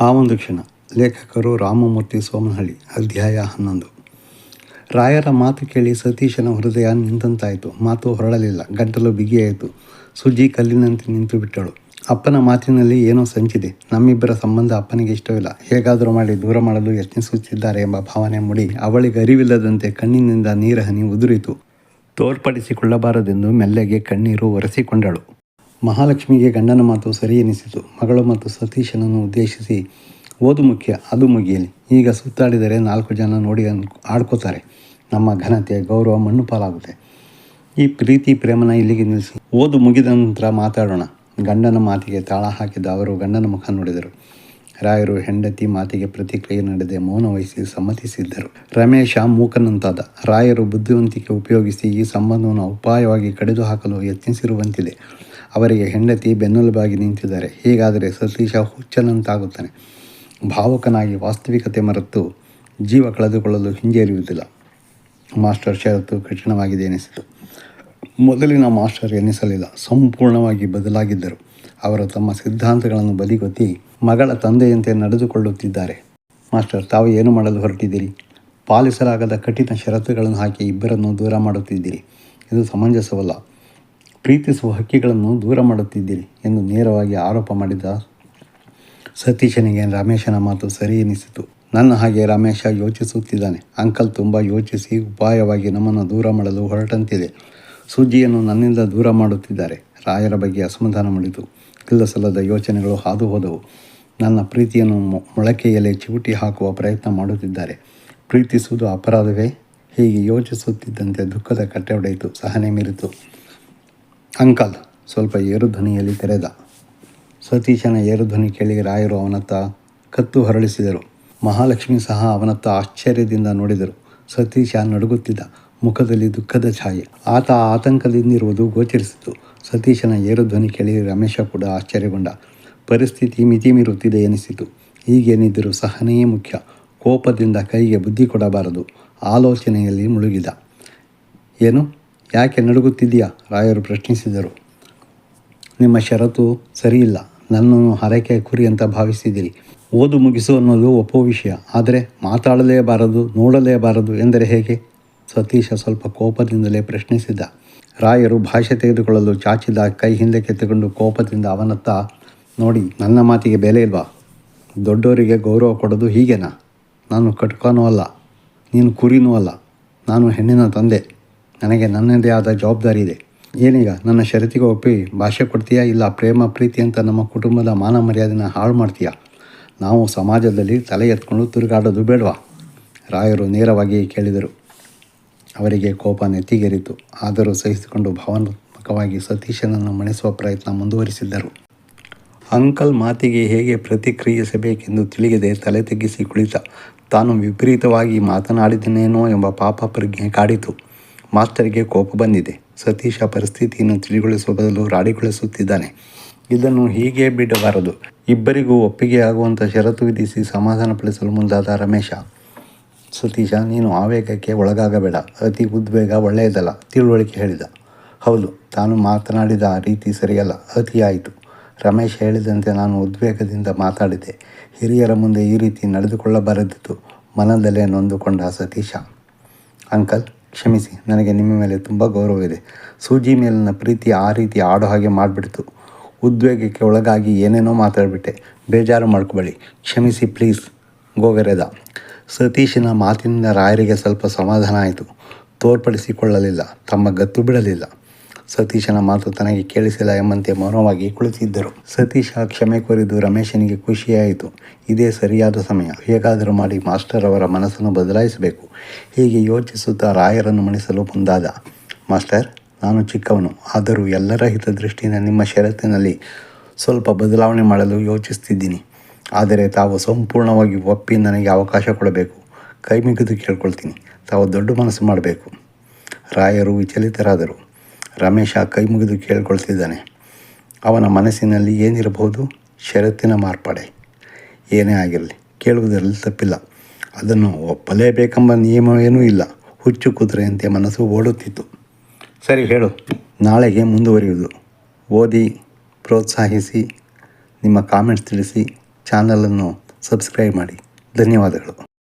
ಆ ಒಂದು ಕ್ಷಣ ಲೇಖಕರು ರಾಮಮೂರ್ತಿ ಸೋಮನಹಳ್ಳಿ, ಅಧ್ಯಾಯ ಹನ್ನೊಂದು. ರಾಯರ ಮಾತು ಕೇಳಿ ಸತೀಶನ ಹೃದಯ ನಿಂತಂತಾಯಿತು. ಮಾತು ಹೊರಳಲಿಲ್ಲ. ಗಂಟಲು ಬಿಗಿಯಾಯಿತು. ಸುಜಿ ಕಲ್ಲಿನಂತೆ ನಿಂತು ಬಿಟ್ಟಳು. ಅಪ್ಪನ ಮಾತಿನಲ್ಲಿ ಏನೋ ಸಂಚಿದೆ. ನಮ್ಮಿಬ್ಬರ ಸಂಬಂಧ ಅಪ್ಪನಿಗೆ ಇಷ್ಟವಿಲ್ಲ. ಹೇಗಾದರೂ ಮಾಡಿ ದೂರ ಮಾಡಲು ಯತ್ನಿಸುತ್ತಿದ್ದಾರೆ ಎಂಬ ಭಾವನೆ ಮೂಡಿ ಅವಳಿಗೆ ಅರಿವಿಲ್ಲದಂತೆ ಕಣ್ಣಿನಿಂದ ನೀರ ಹನಿ ಉದುರಿತು. ತೋರ್ಪಡಿಸಿಕೊಳ್ಳಬಾರದೆಂದು ಮೆಲ್ಲಗೆ ಕಣ್ಣೀರು ಒರೆಸಿಕೊಂಡಳು. ಮಹಾಲಕ್ಷ್ಮಿಗೆ ಗಂಡನ ಮಾತು ಸರಿ ಎನಿಸಿತು. ಮಗಳು ಮತ್ತು ಸತೀಶನನ್ನು ಉದ್ದೇಶಿಸಿ, ಓದು ಮುಖ್ಯ, ಅದು ಮುಗಿಯಲಿ. ಈಗ ಸುತ್ತಾಡಿದರೆ ನಾಲ್ಕು ಜನ ನೋಡಿ ಅನ್, ಆಡ್ಕೋತಾರೆ. ನಮ್ಮ ಘನತೆ ಗೌರವ ಮಣ್ಣು ಪಾಲಾಗುತ್ತೆ. ಈ ಪ್ರೀತಿ, ಪ್ರೇಮನ ಇಲ್ಲಿಗೆ ನಿಲ್ಲಿಸಿ. ಓದು ಮುಗಿದ ನಂತರ ಮಾತಾಡೋಣ. ಗಂಡನ ಮಾತಿಗೆ ತಾಳ ಹಾಕಿದ ಅವರು ಗಂಡನ ಮುಖ ನೋಡಿದರು. ರಾಯರು ಹೆಂಡತಿ ಮಾತಿಗೆ ಪ್ರತಿಕ್ರಿಯೆ ನಡೆದೇ ಮೌನ ವಹಿಸಿ ಸಮ್ಮತಿಸಿದ್ದರು. ರಮೇಶ ಮೂಕನಂತಾದ. ರಾಯರು ಬುದ್ಧಿವಂತಿಕೆ ಉಪಯೋಗಿಸಿ ಈ ಸಂಬಂಧವನ್ನು ಉಪಾಯವಾಗಿ ಕಡಿದು ಹಾಕಲು ಯತ್ನಿಸಿರುವಂತಿದೆ. ಅವರಿಗೆ ಹೆಂಡತಿ ಬೆನ್ನೆಲುಬಾಗಿ ನಿಂತಿದ್ದಾರೆ. ಹೀಗಾದರೆ ಸತೀಶ ಹುಚ್ಚನಂತಾಗುತ್ತಾನೆ. ಭಾವುಕನಾಗಿ ವಾಸ್ತವಿಕತೆ ಮರೆತು ಜೀವ ಕಳೆದುಕೊಳ್ಳಲು ಹಿಂಜರಿಯುವುದಿಲ್ಲ ಮಾಸ್ಟರ್ ಷರತ್ತು ಕಠಿಣವಾಗಿದೆ ಎನಿಸಿತು. ಮೊದಲಿನ ಮಾಸ್ಟರ್ ಎನಿಸಲಿಲ್ಲ. ಸಂಪೂರ್ಣವಾಗಿ ಬದಲಾಗಿದ್ದರು. ಅವರು ತಮ್ಮ ಸಿದ್ಧಾಂತಗಳನ್ನು ಬದಿಗೊತ್ತಿ ಮಗಳ ತಂದೆಯಂತೆ ನಡೆದುಕೊಳ್ಳುತ್ತಿದ್ದಾರೆ. ಮಾಸ್ಟರ್, ತಾವು ಏನು ಮಾಡಲು ಹೊರಟಿದ್ದೀರಿ? ಪಾಲಿಸಲಾಗದ ಕಠಿಣ ಷರತ್ತುಗಳನ್ನು ಹಾಕಿ ಇಬ್ಬರನ್ನು ದೂರ ಮಾಡುತ್ತಿದ್ದೀರಿ. ಇದು ಸಮಂಜಸವಲ್ಲ. ಪ್ರೀತಿಸುವ ಹಕ್ಕಿಗಳನ್ನು ದೂರ ಮಾಡುತ್ತಿದ್ದೀರಿ ಎಂದು ನೇರವಾಗಿ ಆರೋಪ ಮಾಡಿದ ಸತೀಶನಿಗೆ ರಮೇಶನ ಮಾತು ಸರಿ ಎನಿಸಿತು. ನನ್ನ ಹಾಗೆ ರಮೇಶ ಯೋಚಿಸುತ್ತಿದ್ದಾನೆ. ಅಂಕಲ್ ತುಂಬ ಯೋಚಿಸಿ ಉಪಾಯವಾಗಿ ನಮ್ಮನ್ನು ದೂರ ಮಾಡಲು ಹೊರಟಂತಿದೆ. ಸುಜ್ಜಿಯನ್ನು ನನ್ನಿಂದ ದೂರ ಮಾಡುತ್ತಿದ್ದಾರೆ. ರಾಯರ ಬಗ್ಗೆ ಅಸಮಾಧಾನ ಮಾಡಿತು. ಇಲ್ಲಸಲ್ಲದ ಯೋಚನೆಗಳು ಹಾದು ಹೋದವು ನನ್ನ ಪ್ರೀತಿಯನ್ನು ಮೊಳಕೆಯಲ್ಲಿ ಚಿವುಟಿ ಹಾಕುವ ಪ್ರಯತ್ನ ಮಾಡುತ್ತಿದ್ದಾರೆ. ಪ್ರೀತಿಸುವುದು ಅಪರಾಧವೇ? ಹೀಗೆ ಯೋಚಿಸುತ್ತಿದ್ದಂತೆ ದುಃಖದ ಕಟ್ಟೆ ಹೊಡೆಯಿತು. ಸಹನೆ ಮೀರಿತು. ಅಂಕಲ್, ಸ್ವಲ್ಪ ಏರು ಧ್ವನಿಯಲ್ಲಿ ತೆರೆದ. ಸತೀಶನ ಏರು ಧ್ವನಿ ಕೇಳಿ ರಾಯರು ಅವನತ್ತ ಕತ್ತು ಹೊರಳಿಸಿದರು. ಮಹಾಲಕ್ಷ್ಮಿ ಸಹ ಅವನತ್ತ ಆಶ್ಚರ್ಯದಿಂದ ನೋಡಿದರು. ಸತೀಶ ನಡುಗುತ್ತಿದ್ದ ಮುಖದಲ್ಲಿ ದುಃಖದ ಛಾಯೆ. ಆತ ಆತಂಕದಿಂದಿರುವುದು ಗೋಚರಿಸಿತು. ಸತೀಶನ ಏರು ಧ್ವನಿ ಕೇಳಿ ರಮೇಶ ಕೂಡ ಆಶ್ಚರ್ಯಗೊಂಡ. ಪರಿಸ್ಥಿತಿ ಮಿತಿ ಮೀರುತ್ತಿದೆ ಎನಿಸಿತು. ಈಗೇನಿದ್ದರೂ ಸಹನೆಯೇ ಮುಖ್ಯ. ಕೋಪದಿಂದ ಕೈಗೆ ಬುದ್ಧಿ ಕೊಡಬಾರದು. ಆಲೋಚನೆಯಲ್ಲಿ ಮುಳುಗಿದ. ಏನು? ಯಾಕೆ ನಡುಗುತ್ತಿದೆಯಾ ರಾಯರು ಪ್ರಶ್ನಿಸಿದರು. ನಿಮ್ಮ ಷರತ್ತು ಸರಿಯಿಲ್ಲ. ನನ್ನನ್ನು ಹರಕೆ ಕುರಿ ಅಂತ ಭಾವಿಸಿದ್ದೀರಿ. ಓದು ಮುಗಿಸು ಅನ್ನೋದು ಒಪ್ಪೋ ವಿಷಯ. ಆದರೆ ಮಾತಾಡಲೇಬಾರದು, ನೋಡಲೇಬಾರದು ಎಂದರೆ ಹೇಗೆ? ಸತೀಶ ಸ್ವಲ್ಪ ಕೋಪದಿಂದಲೇ ಪ್ರಶ್ನಿಸಿದ್ದ ರಾಯರು ಭಾಷೆ ತೆಗೆದುಕೊಳ್ಳಲು ಚಾಚಿದ ಕೈ ಹಿಂದೆ ಕೆತ್ತಿಕೊಂಡು ಕೋಪದಿಂದ ಅವನತ್ತ, ನೋಡಿ, ನನ್ನ ಮಾತಿಗೆ ಬೆಲೆ ಇಲ್ವಾ? ದೊಡ್ಡವರಿಗೆ ಗೌರವ ಕೊಡೋದು ಹೀಗೆನಾ? ನಾನು ಕಟ್ಕೋನೂ ಅಲ್ಲ. ನೀನು ಕುರಿನೂ ಅಲ್ಲ. ನಾನು ಹೆಣ್ಣಿನ ತಂದೆ. ನನಗೆ ನನ್ನದೇ ಆದ ಜವಾಬ್ದಾರಿ ಇದೆ. ಏನೀಗ, ನನ್ನ ಷರತ್ತಿಗೆ ಒಪ್ಪಿ ಭಾಷೆ ಕೊಡ್ತೀಯಾ ಇಲ್ಲ ಪ್ರೇಮ, ಪ್ರೀತಿ ಅಂತ ನಮ್ಮ ಕುಟುಂಬದ ಮಾನ ಮರ್ಯಾದೆನ ಹಾಳು ಮಾಡ್ತೀಯಾ? ನಾವು ಸಮಾಜದಲ್ಲಿ ತಲೆ ಎತ್ಕೊಂಡು ತಿರುಗಾಡೋದು ಬೇಡವಾ? ರಾಯರು ನೇರವಾಗಿ ಕೇಳಿದರು. ಅವರಿಗೆ ಕೋಪ ನೆತ್ತಿಗೇರಿತು. ಆದರೂ ಸಹಿಸಿಕೊಂಡು ಭಾವನಾತ್ಮಕವಾಗಿ ಸತೀಶನನ್ನು ಮಣಿಸುವ ಪ್ರಯತ್ನ ಮುಂದುವರಿಸಿದ್ದರು. ಅಂಕಲ್ ಮಾತಿಗೆ ಹೇಗೆ ಪ್ರತಿಕ್ರಿಯಿಸಬೇಕೆಂದು ತಿಳಿಯದೆ ತಲೆ ತಗ್ಗಿಸಿ ಕುಳಿತ. ತಾನು ವಿಪರೀತವಾಗಿ ಮಾತನಾಡಿದನೇನೋ ಎಂಬ ಪಾಪ ಪ್ರಜ್ಞೆ ಕಾಡಿತು. ಮಾಸ್ಟರ್ಗೆ ಕೋಪ ಬಂದಿದೆ. ಸತೀಶ ಪರಿಸ್ಥಿತಿಯನ್ನು ತಿಳಿಗೊಳಿಸುವ ಬದಲು ರಾಡಿಗೊಳಿಸುತ್ತಿದ್ದಾನೆ. ಇದನ್ನು ಹೀಗೆ ಬಿಡಬಾರದು. ಇಬ್ಬರಿಗೂ ಒಪ್ಪಿಗೆ ಆಗುವಂಥ ಷರತ್ತು ವಿಧಿಸಿ ಸಮಾಧಾನಪಡಿಸಲು ಮುಂದಾದ ರಮೇಶ. ಸತೀಶ, ನೀನು ಆವೇಗಕ್ಕೆ ಒಳಗಾಗಬೇಡ. ಅತಿ ಉದ್ವೇಗ ಒಳ್ಳೆಯದಲ್ಲ, ತಿಳುವಳಿಕೆ ಹೇಳಿದ. ಹೌದು, ತಾನು ಮಾತನಾಡಿದ ಆ ರೀತಿ ಸರಿಯಲ್ಲ, ಅತಿಯಾಯಿತು. ರಮೇಶ್ ಹೇಳಿದಂತೆ ನಾನು ಉದ್ವೇಗದಿಂದ ಮಾತಾಡಿದೆ. ಹಿರಿಯರ ಮುಂದೆ ಈ ರೀತಿ ನಡೆದುಕೊಳ್ಳಬಾರದಿತ್ತು. ಮನದಲ್ಲೇ ನೊಂದುಕೊಂಡ ಸತೀಶ. ಅಂಕಲ್ ಕ್ಷಮಿಸಿ, ನನಗೆ ನಿಮ್ಮ ಮೇಲೆ ತುಂಬ ಗೌರವವಿದೆ ಸೂಜಿ ಮೇಲಿನ ಪ್ರೀತಿ ಆ ರೀತಿ ಆಡೋ ಹಾಗೆ ಮಾಡಿಬಿಡ್ತು. ಉದ್ವೇಗಕ್ಕೆ ಒಳಗಾಗಿ ಏನೇನೋ ಮಾತಾಡಿಬಿಟ್ಟೆ. ಬೇಜಾರು ಮಾಡ್ಕೊಬೇಡಿ. ಕ್ಷಮಿಸಿ ಪ್ಲೀಸ್, ಗೋಗರೆದ. ಸತೀಶನ ಮಾತಿನಿಂದ ರಾಯರಿಗೆ ಸ್ವಲ್ಪ ಸಮಾಧಾನ ಆಯಿತು. ತೋರ್ಪಡಿಸಿಕೊಳ್ಳಲಿಲ್ಲ. ತಮ್ಮ ಗತ್ತು ಬಿಡಲಿಲ್ಲ. ಸತೀಶನ ಮಾತು ತನಗೆ ಕೇಳಿಸಿಲ್ಲ ಎಂಬಂತೆ ಮೌನವಾಗಿ ಕುಳಿತಿದ್ದರು. ಸತೀಶ ಕ್ಷಮೆ ಕೋರಿದ್ದು ರಮೇಶನಿಗೆ ಖುಷಿಯಾಯಿತು. ಇದೇ ಸರಿಯಾದ ಸಮಯ. ಹೇಗಾದರೂ ಮಾಡಿ ಮಾಸ್ಟರ್ ಅವರ ಮನಸ್ಸನ್ನು ಬದಲಾಯಿಸಬೇಕು. ಹೀಗೆ ಯೋಚಿಸುತ್ತಾ ರಾಯರನ್ನು ಮಣಿಸಲು ಮುಂದಾದ. ಮಾಸ್ಟರ್, ನಾನು ಚಿಕ್ಕವನು. ಆದರೂ ಎಲ್ಲರ ಹಿತದೃಷ್ಟಿಯಿಂದ ನಿಮ್ಮ ಷರತ್ತಿನಲ್ಲಿ ಸ್ವಲ್ಪ ಬದಲಾವಣೆ ಮಾಡಲು ಯೋಚಿಸ್ತಿದ್ದೀನಿ. ಆದರೆ ತಾವು ಸಂಪೂರ್ಣವಾಗಿ ಒಪ್ಪಿ ನನಗೆ ಅವಕಾಶ ಕೊಡಬೇಕು. ಕೈ ಮುಗಿದು ಕೇಳ್ಕೊಳ್ತೀನಿ. ತಾವು ದೊಡ್ಡ ಮನಸ್ಸು ಮಾಡಬೇಕು. ರಾಯರು ವಿಚಲಿತರಾದರು. ರಮೇಶ ಕೈ ಮುಗಿದು ಕೇಳ್ಕೊಳ್ತಿದ್ದಾನೆ. ಅವನ ಮನಸ್ಸಿನಲ್ಲಿ ಏನಿರಬಹುದು? ಷರತ್ತಿನ ಮಾರ್ಪಾಡೆ. ಏನೇ ಆಗಿರಲಿ, ಕೇಳುವುದರಲ್ಲಿ ತಪ್ಪಿಲ್ಲ. ಅದನ್ನು ಒಪ್ಪಲೇಬೇಕೆಂಬ ಏನೂ ಇಲ್ಲ. ಹುಚ್ಚು ಕುದುರೆಯಂತೆ ಮನಸ್ಸು ಓಡುತ್ತಿತ್ತು. ಸರಿ, ಹೇಳು. ನಾಳೆಗೆ ಮುಂದುವರಿಯುವುದು. ಓದಿ, ಪ್ರೋತ್ಸಾಹಿಸಿ, ನಿಮ್ಮ ಕಾಮೆಂಟ್ಸ್ ತಿಳಿಸಿ, ಚಾನಲನ್ನು ಸಬ್ಸ್ಕ್ರೈಬ್ ಮಾಡಿ. ಧನ್ಯವಾದಗಳು.